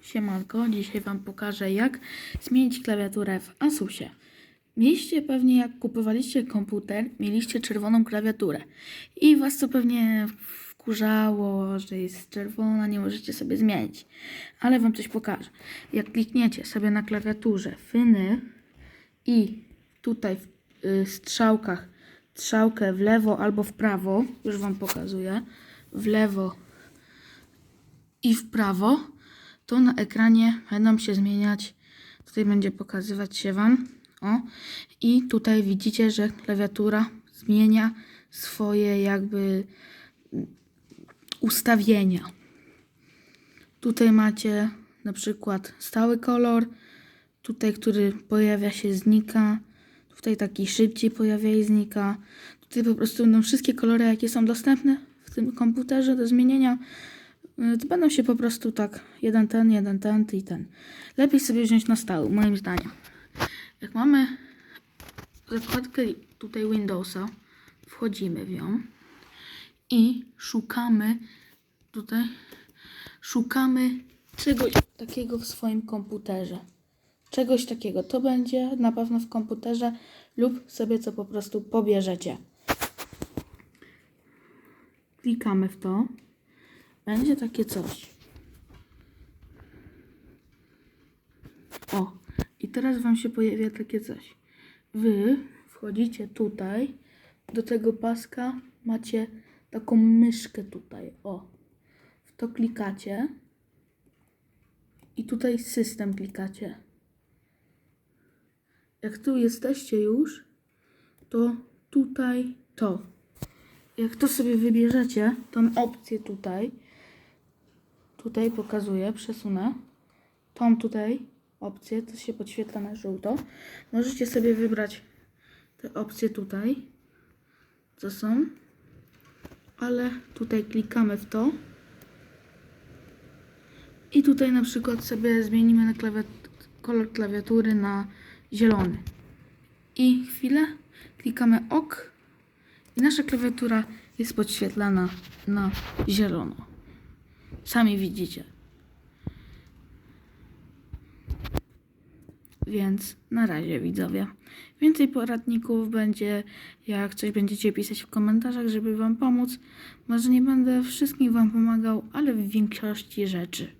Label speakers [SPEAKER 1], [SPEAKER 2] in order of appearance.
[SPEAKER 1] Siemanko, dzisiaj Wam pokażę jak zmienić klawiaturę w Asusie. Mieliście pewnie jak kupowaliście komputer, mieliście czerwoną klawiaturę i Was to pewnie wkurzało, że jest czerwona, nie możecie sobie zmienić. Ale Wam coś pokażę. Jak klikniecie sobie na klawiaturze Fyny i tutaj w y, strzałkach strzałkę w lewo albo w prawo, już Wam pokazuję, w lewo i w prawo, to na ekranie będą się zmieniać. Tutaj będzie pokazywać się Wam. O. I tutaj widzicie, że klawiatura zmienia swoje jakby mm, ustawienia. Tutaj macie na przykład stały kolor, tutaj, który pojawia się, znika. Tutaj taki szybciej pojawia i znika. Tutaj po prostu będą wszystkie kolory, jakie są dostępne w tym komputerze do zmienienia. Y, To będą się po prostu tak, jeden ten, jeden ten i ten. Lepiej sobie wziąć na stały, moim zdaniem. Jak mamy zakładkę tutaj Windowsa, wchodzimy w nią i szukamy tutaj, szukamy czegoś takiego w swoim komputerze. Czegoś takiego. To będzie na pewno w komputerze lub sobie co po prostu pobierzecie. Klikamy w to. Będzie takie coś. O, i teraz Wam się pojawia takie coś. Wy wchodzicie tutaj, do tego paska macie taką myszkę tutaj. O, w to klikacie i tutaj system klikacie. Jak tu jesteście już, to tutaj to. Jak to sobie wybierzecie, tą opcję tutaj, tutaj pokazuję, przesunę, tą tutaj opcję, to się podświetla na żółto. Możecie sobie wybrać te opcje tutaj, co są, ale tutaj klikamy w to i tutaj na przykład sobie zmienimy na klawiat- kolor klawiatury na zielony. I chwilę klikamy OK i nasza klawiatura jest podświetlana na zielono. Sami widzicie. Więc na razie widzowie. Więcej poradników będzie, jak coś będziecie pisać w komentarzach, żeby Wam pomóc. Może nie będę wszystkim Wam pomagał, ale w większości rzeczy.